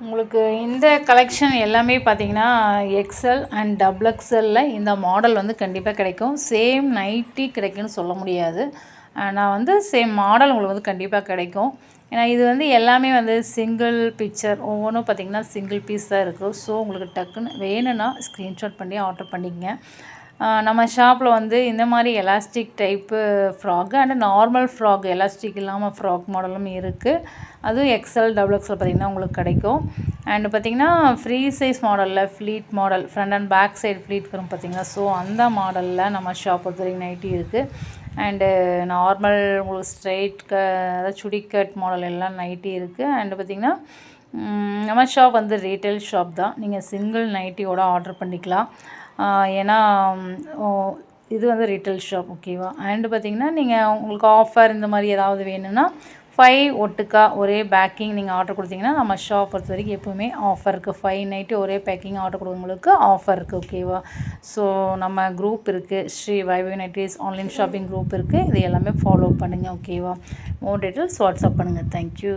உங்களுக்கு இந்த கலெக்ஷன் எல்லாமே பார்த்தீங்கன்னா எக்ஸல் அண்ட் டபுள் எக்ஸலில் இந்த மாடல் வந்து கண்டிப்பாக கிடைக்கும். சேம் நைட்டி கிடைக்குன்னு சொல்ல முடியாது. நான் வந்து சேம் மாடல் உங்களுக்கு வந்து கண்டிப்பாக கிடைக்கும். ஏன்னா இது வந்து எல்லாமே வந்து சிங்கிள் பிக்சர் ஒவ்வொன்றும் பார்த்தீங்கன்னா சிங்கிள் பீஸ் தான் இருக்கும் ஸோ உங்களுக்கு டக்குன்னு வேணும்னா ஸ்க்ரீன்ஷாட் பண்ணி ஆர்டர் பண்ணிக்கங்க. நம்ம ஷாப்பில் வந்து இந்த மாதிரி elastic type frock and normal frock elastic இல்லாமல் ஃப்ராக் மாடலும் இருக்குது அதுவும் எக்ஸல் டபுள் எக்ஸல் பார்த்திங்கன்னா உங்களுக்கு கிடைக்கும். அண்டு பார்த்திங்கன்னா ஃப்ரீ சைஸ் மாடலில் pleat model front and back side pleat வரும் பார்த்திங்கன்னா ஸோ அந்த மாடலில் நம்ம ஷாப் பொறுத்த வரைக்கும் நைட்டி இருக்குது அண்டு நார்மல் உங்களுக்கு ஸ்ட்ரைட் க அதாவது சுடிக்கட் மாடல் எல்லாம் நைட்டி இருக்குது அண்டு பார்த்திங்கன்னா நம்ம ஷாப் வந்து ரீட்டைல் ஷாப் தான். நீங்கள் சிங்கிள் நைட்டியோட ஆர்டர் பண்ணிக்கலாம். ஏன்னா ஓ, இது வந்து ரீட்டைல் ஷாப் ஓகேவா அண்டு பார்த்தீங்கன்னா நீங்கள் உங்களுக்கு ஆஃபர் இந்த மாதிரி ஏதாவது வேணும்னா ஃபைவ் ஒட்டுக்கா ஒரே பேக்கிங் நீங்கள் ஆர்டர் கொடுத்தீங்கன்னா நம்ம ஷாப் பொறுத்த வரைக்கும் எப்போவுமே ஆஃபர் இருக்குது ஃபைவ் நைட்டு ஒரே பேக்கிங் ஆர்டர் கொடுக்கவங்களுக்கு ஆஃபர் இருக்குது ஓகேவா ஸோ நம்ம குரூப் இருக்குது Sri wave nighties online shopping group இருக்குது இது எல்லாமே ஃபாலோ பண்ணுங்கள் ஓகேவா மோர் டீட்டெயில்ஸ் வாட்ஸ்அப் பண்ணுங்கள் தேங்க்யூ